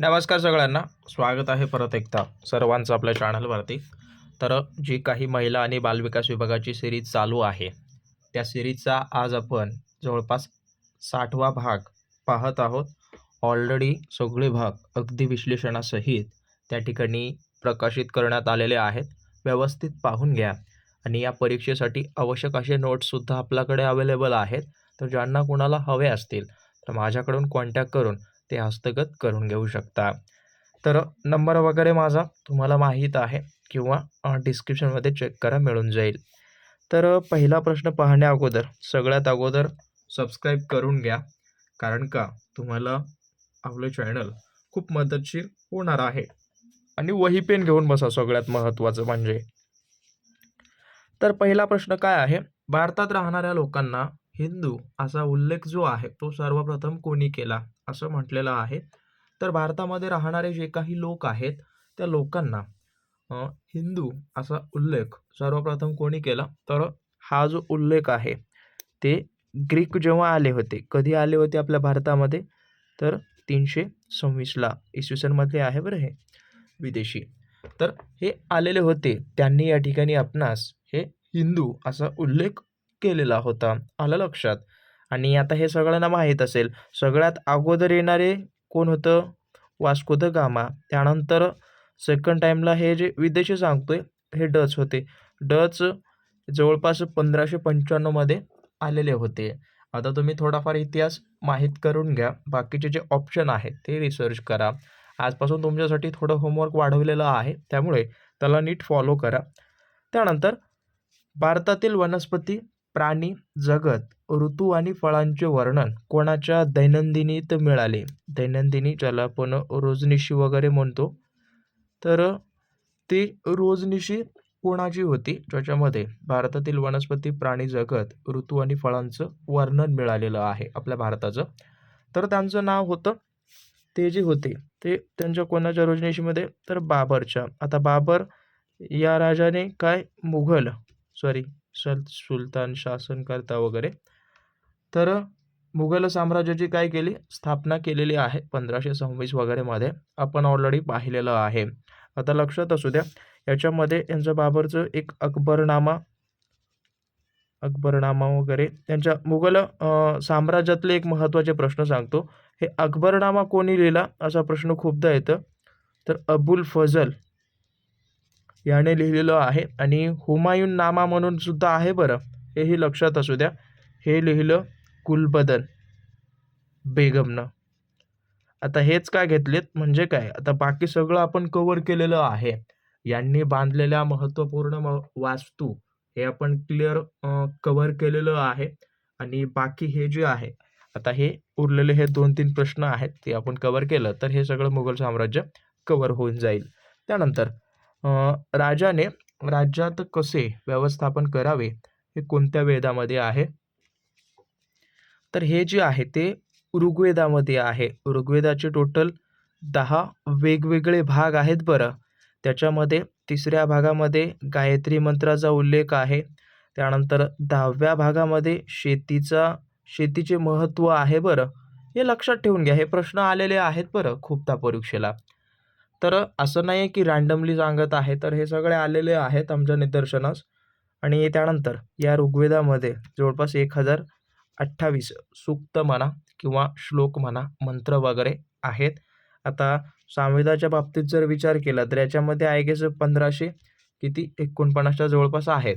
नमस्कार सगळ्यांना. स्वागत आहे परत एकदा सर्वांचं आपल्या चॅनलवरती तर जी काही महिला आणि बालविकास विभागाची सिरीज चालू आहे त्या सिरीजचा आज आपण जवळपास साठवा भाग पाहत आहोत. ऑलरेडी सगळे भाग अगदी विश्लेषणासहित त्या ठिकाणी प्रकाशित करण्यात आलेले आहेत. व्यवस्थित पाहून घ्या. आणि या परीक्षेसाठी आवश्यक असे नोट्ससुद्धा आपल्याकडे अवेलेबल आहेत. तर ज्यांना कोणाला हवे असतील तर माझ्याकडून कॉन्टॅक्ट करून ते हस्तगत करून घेऊ शकता. तर नंबर वगैरे माझा तुम्हाला माहीत आहे किंवा डिस्क्रिप्शनमध्ये चेक करा मिळून जाईल. तर पहिला प्रश्न पाहण्या अगोदर सगळ्यात अगोदर सबस्क्राईब करून घ्या. कारण का? तुम्हाला आपलं चॅनल खूप मदतशीर होणार आहे. आणि वही पेन घेऊन बसा सगळ्यात महत्त्वाचं म्हणजे. तर पहिला प्रश्न काय आहे? भारतात राहणाऱ्या लोकांना हिंदू असा उल्लेख जो आहे तो सर्वप्रथम कोणी केला असं म्हटलेलं आहे. तर भारतामध्ये राहणारे जे काही लोक आहेत त्या लोकांना हिंदू असा उल्लेख सर्वप्रथम कोणी केला? तर हा जो उल्लेख आहे ते ग्रीक जेव्हा आले होते कधी आले होते आपल्या भारतामध्ये? तर तीनशे सव्वीसला इसवी सनमधले आहे बरं हे विदेशी. तर हे आलेले होते त्यांनी या ठिकाणी आपणास हे हिंदू असा उल्लेख केलेला होता आलं लक्षात. आणि आता हे सगळ्यांना माहीत असेल सगळ्यात अगोदर येणारे कोण होतं? Vasco da Gama. त्यानंतर सेकंड टाईमला हे जे विदेशी सांगतोय हे डच होते. डच जवळपास पंधराशे पंच्याण्णवमध्ये आलेले होते. आता तुम्ही थोडाफार इतिहास माहीत करून घ्या. बाकीचे जे ऑप्शन आहेत ते रिसर्च करा. आजपासून तुमच्यासाठी थोडं होमवर्क वाढवलेलं आहे त्यामुळे त्याला नीट फॉलो करा. त्यानंतर भारतातील वनस्पती प्राणी जगत ऋतू आणि फळांचे वर्णन कोणाच्या दैनंदिनीत मिळाले? दैनंदिनी ज्याला आपण रोजनिशी वगैरे म्हणतो तर ती रोजनिशी कोणाची होती? ज्याच्यामध्ये भारतातील वनस्पती प्राणी जगत ऋतू आणि फळांचं वर्णन मिळालेलं आहे आपल्या भारताचं. तर त्यांचं नाव होतं ते जे होते ते त्यांच्या कोणाच्या रोजनिशीमध्ये? तर बाबरच्या. आता बाबर या राजाने काय मुघल सॉरी सल सुलतान शासनकर्ता वगैरे. तर मुघल साम्राज्याची काय केली? स्थापना केलेली आहे पंधराशे सव्वीस वगैरेमध्ये आपण ऑलरेडी पाहिलेलं आहे. आता लक्षात असू द्या याच्यामध्ये यांचं बाबरचं एक अकबरनामा अकबरनामा वगैरे. त्यांच्या मुघल साम्राज्यातले एक महत्त्वाचे प्रश्न सांगतो. हे अकबरनामा कोणी लिहिला? असा प्रश्न खूपदा येतं. तर अबुल फजल याने लिहिलेलं आहे. आणि हुमायून नामा म्हणून सुद्धा आहे बरं. हेही लक्षात असू द्या. हे लिहिलं गुलबदन बेगमनं. आता हेच काय घेतलेत? म्हणजे काय? आता बाकी सगळं आपण कव्हर केलेलं आहे. यांनी बांधलेल्या महत्त्वपूर्ण म वास्तू हे आपण क्लिअर कव्हर केलेलं आहे. आणि बाकी हे जे आहे आता हे उरलेले हे दोन तीन प्रश्न आहेत ते आपण कव्हर केलं तर हे सगळं मुघल साम्राज्य कव्हर होऊन जाईल. त्यानंतर राजाने राज्यात कसे व्यवस्थापन करावे हे कोणत्या वेदामध्ये आहे? तर हे जे आहे ते ऋग्वेदामध्ये आहे. ऋग्वेदाचे टोटल दहा वेगवेगळे भाग आहेत बरं. त्याच्यामध्ये तिसऱ्या भागामध्ये गायत्री मंत्राचा उल्लेख आहे. त्यानंतर दहाव्या भागामध्ये शेतीचा शेतीचे महत्त्व आहे बरं. हे लक्षात ठेवून घ्या. हे प्रश्न आलेले आहेत बरं खूपदा परीक्षेला. तर असं नाही आहे की रँडमली सांगत आहे तर हे सगळे आलेले आहेत आमच्या निदर्शनास. आणि त्यानंतर या ऋग्वेदामध्ये जवळपास एक हजार अठ्ठावीस सूक्त म्हणा किंवा श्लोक म्हणा मंत्र वगैरे आहेत. आता सामवेदाच्या बाबतीत जर विचार केला तर याच्यामध्ये आय गेस पंधराशे किती? एकोणपन्नासच्या जवळपास आहेत.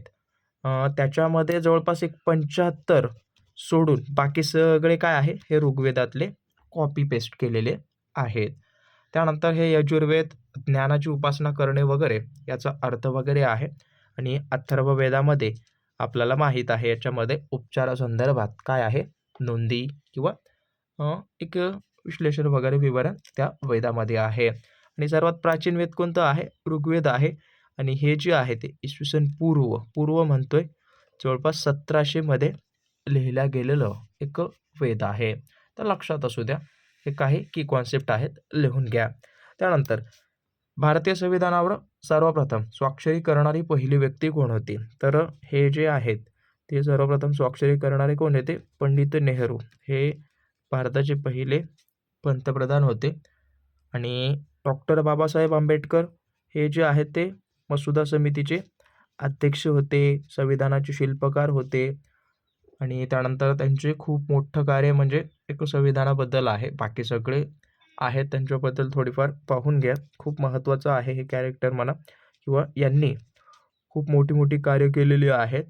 त्याच्यामध्ये जवळपास एक पंच्याहत्तर सोडून बाकी सगळे काय आहे? हे ऋग्वेदातले कॉपी पेस्ट केलेले आहेत. त्यानंतर हे यजुर्वेद ज्ञानाची उपासना करणे वगैरे याचा अर्थ वगैरे आहे. आणि अथर्व वेदामध्ये आपल्याला माहीत आहे याच्यामध्ये उपचारासंदर्भात काय आहे? नोंदी किंवा एक विश्लेषण वगैरे विवरण त्या वेदामध्ये आहे. आणि सर्वात प्राचीन वेद कोणतं आहे? ऋग्वेद आहे. आणि हे जे आहे ते इसवी सन पूर्व पूर्व म्हणतोय जवळपास सतराशेमध्ये लिहिल्या गेलेलं एक वेद आहे. तर लक्षात असू द्या. हे काही की कॉन्सेप्ट आहेत लिहून घ्या. त्यानंतर भारतीय संविधानावर सर्वप्रथम स्वाक्षरी करणारी पहिली व्यक्ती कोण होती? तर हे जे आहेत ते सर्वप्रथम स्वाक्षरी करणारे कोण होते? पंडित नेहरू. हे भारताचे पहिले पंतप्रधान होते. आणि डॉक्टर बाबासाहेब आंबेडकर हे जे आहेत ते मसुदा समितीचे अध्यक्ष होते संविधानाचे शिल्पकार होते. आणि त्यानंतर त्यांचे खूप मोठं कार्य म्हणजे एक संविधानाबद्दल आहे. बाकी सगळे आहेत त्यांच्याबद्दल थोडीफार पाहून घ्या. खूप महत्त्वाचं आहे हे कॅरेक्टर म्हणा किंवा यांनी खूप मोठी मोठी कार्य केलेली आहेत.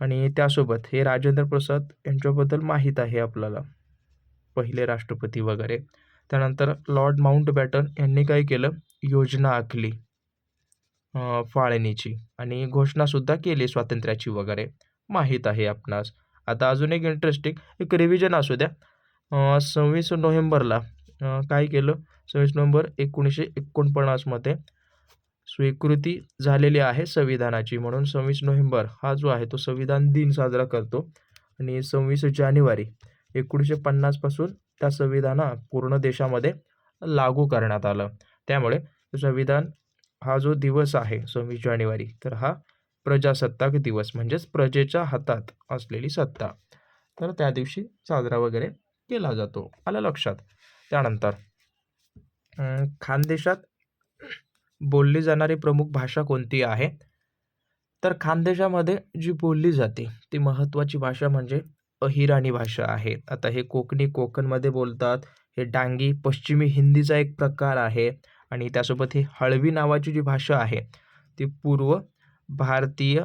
आणि त्यासोबत हे राजेंद्र प्रसाद यांच्याबद्दल माहीत आहे आपल्याला. पहिले राष्ट्रपती वगैरे. त्यानंतर लॉर्ड माउंट बॅटन यांनी काय केलं? योजना आखली. फाळणीची. आणि घोषणासुद्धा केली स्वातंत्र्याची वगैरे. माहीत आहे आपणास. आता अजून एक इंटरेस्टिंग एक रिव्हिजन असू द्या. सव्वीस नोव्हेंबरला काय केलं? सव्वीस नोव्हेंबर एकोणीसशे एकोणपन्नासमध्ये स्वीकृती झालेली आहे संविधानाची. म्हणून सव्वीस नोव्हेंबर हा जो आहे तो संविधान दिन साजरा करतो. आणि सव्वीस जानेवारी एकोणीसशे पन्नासपासून त्या संविधाना पूर्ण देशामध्ये लागू करण्यात आलं. त्यामुळे संविधान हा जो दिवस आहे सव्वीस जानेवारी तर हा प्रजासत्ताक दिवस म्हणजेच प्रजेच्या हातात असलेली सत्ता. तर त्या दिवशी साजरा वगैरे केला जातो. आलं लक्षात. त्यानंतर खानदेशात बोलली जाणारी प्रमुख भाषा कोणती आहे? तर खानदेशामध्ये जी बोलली जाते ती महत्त्वाची भाषा म्हणजे अहिराणी भाषा आहे. आता हे कोकणी कोकणमध्ये बोलतात. हे डांगी पश्चिमी हिंदीचा एक प्रकार आहे. आणि त्यासोबत ही हळवी नावाची जी भाषा आहे ती पूर्व भारतीय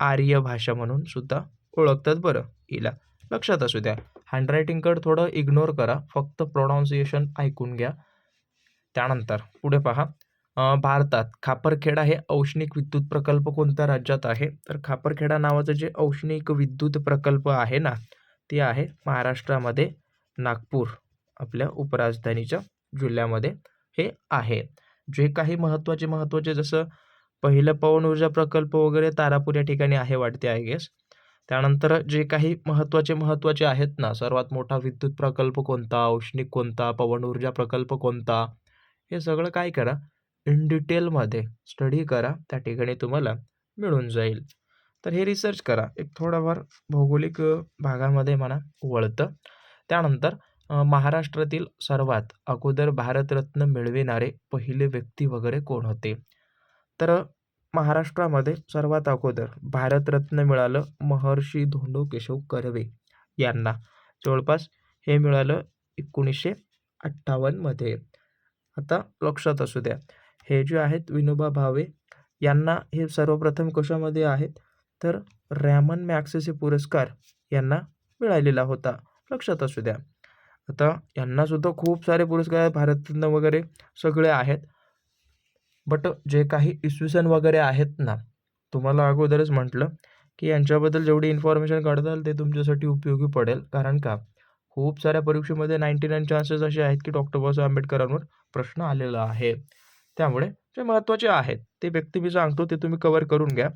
आर्य भाषा म्हणून सुद्धा ओळखतात बरं. हिला लक्षात असू द्या. हँडरायटिंगकडे थोडं इग्नोर करा. फक्त प्रोनाऊन्सिएशन ऐकून घ्या. त्यानंतर पुढे पहा. भारतात खापरखेडा हे औष्णिक विद्युत प्रकल्प कोणत्या राज्यात आहे? तर खापरखेडा नावाचं जे औष्णिक विद्युत प्रकल्प आहे ना ते आहे महाराष्ट्रामध्ये नागपूर आपल्या उपराजधानीच्या जिल्ह्यामध्ये हे आहे. जे काही महत्त्वाचे महत्त्वाचे जसं पहिलं पवन ऊर्जा प्रकल्प वगैरे तारापूर या ठिकाणी आहे वाटते आय गेस त्यानंतर जे काही महत्त्वाचे महत्त्वाचे आहेत ना सर्वात मोठा विद्युत प्रकल्प कोणता औष्णिक कोणता पवन ऊर्जा प्रकल्प कोणता हे सगळं काय करा इन डिटेलमध्ये स्टडी करा त्या ठिकाणी तुम्हाला मिळून जाईल. तर हे रिसर्च करा. एक थोडाफार भौगोलिक भागामध्ये म्हणा वळतं. त्यानंतर महाराष्ट्रातील सर्वात अगोदर भारतरत्न मिळविणारे पहिले व्यक्ती वगैरे कोण होते? तर महाराष्ट्रामध्ये सर्वात अगोदर भारतरत्न मिळालं महर्षी धोंडो केशव कर्वे यांना. जवळपास हे मिळालं एकोणीसशे अठ्ठावन्नमध्ये आता लक्षात असू द्या. हे जे आहेत विनोबा भावे यांना हे सर्वप्रथम कशामध्ये आहेत? तर रॅमन मॅक्सेसे पुरस्कार यांना मिळालेला होता. लक्षात असू द्या. आता यांनासुद्धा खूप सारे पुरस्कार आहेत. भारतरत्न वगैरे सगळे आहेत. बट जे काही इसवी सन वगैरे आहेत ना तुम्हाला अगोदरच म्हटलं की यांच्याबद्दल जेवढी इन्फॉर्मेशन काढताल ते तुमच्यासाठी उपयोगी पडेल. कारण का? खूप साऱ्या परीक्षेमध्ये नाईन्टी नाईन चान्सेस असे आहेत की डॉक्टर बाबासाहेब आंबेडकरांवर प्रश्न आलेला आहे. त्यामुळे जे महत्त्वाचे आहेत ते व्यक्ती मी सांगतो ते तुम्ही कवर करून घ्या.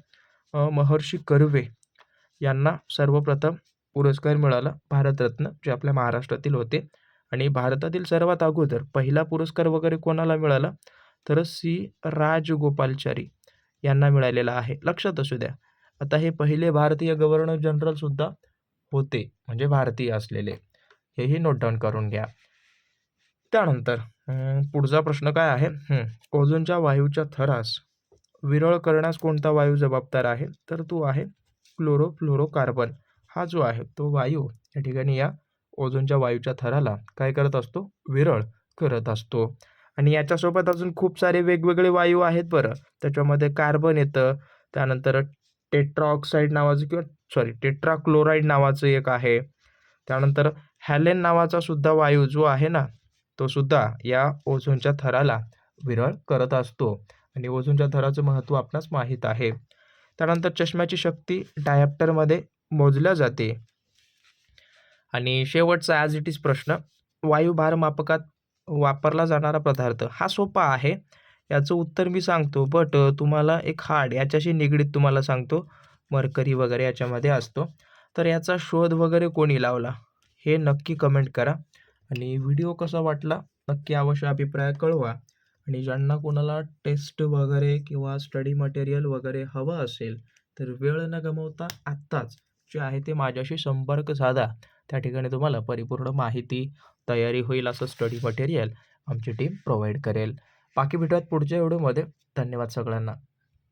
महर्षी कर्वे यांना सर्वप्रथम पुरस्कार मिळाला भारतरत्न जे आपल्या महाराष्ट्रातील होते. आणि भारतातील सर्वात अगोदर पहिला पुरस्कार वगैरे कोणाला मिळाला? तर सी राजगोपालचारी यांना मिळालेला आहे. लक्षात असू द्या. आता हे पहिले भारतीय गव्हर्नर जनरलसुद्धा होते. म्हणजे भारतीय असलेले. हेही नोट डाऊन करून घ्या. त्यानंतर पुढचा प्रश्न काय आहे? ओझोनच्या वायूच्या थरास विरळ करण्यास कोणता वायू जबाबदार आहे? तर तो आहे क्लोरोफ्लोरोकार्बन. हा जो आहे तो वायू या ठिकाणी या ओझोनच्या वायूच्या थराला काय करत असतो? विरळ करत असतो. आणि याच्यासोबत अजून खूप सारे वेगवेगळे वायू आहेत बरं. त्याच्यामध्ये कार्बन येतं त्यानंतर टेट्राऑक्साईड नावाचं किंवा सॉरी टेट्राक्लोराईड नावाचं एक आहे. त्यानंतर हॅलेन नावाचा सुद्धा वायू जो आहे ना तो सुद्धा या ओझोनच्या थराला विरळ करत असतो. आणि ओझोनच्या थराचं महत्त्व आपणास माहीत आहे. त्यानंतर चष्म्याची शक्ती डायप्टरमध्ये मोजल्या जाते. आणि शेवटचा ॲज इट इज प्रश्न वायू भारमापकात वापरला जाणारा पदार्थ. हा सोपा आहे. याचं उत्तर मी सांगतो. बट तुम्हाला एक हार्ड याच्याशी निगडीत तुम्हाला सांगतो. मरकरी वगैरे याच्यामध्ये असतो. तर याचा शोध वगैरे कोणी लावला? हे नक्की कमेंट करा. आणि व्हिडिओ कसा वाटला? नक्की अवश्य अभिप्राय कळवा. आणि ज्यांना कोणाला टेस्ट वगैरे किंवा स्टडी मटेरियल वगैरे हवं असेल तर वेळ न गमावता आत्ताच जे आहे ते माझ्याशी संपर्क साधा. त्या ठिकाणी तुम्हाला परिपूर्ण माहिती तयारी होईल असं स्टडी मटेरियल आमची टीम प्रोव्हाइड करेल. बाकी भेटूयात पुढच्या व्हिडिओमध्ये धन्यवाद सगळ्यांना.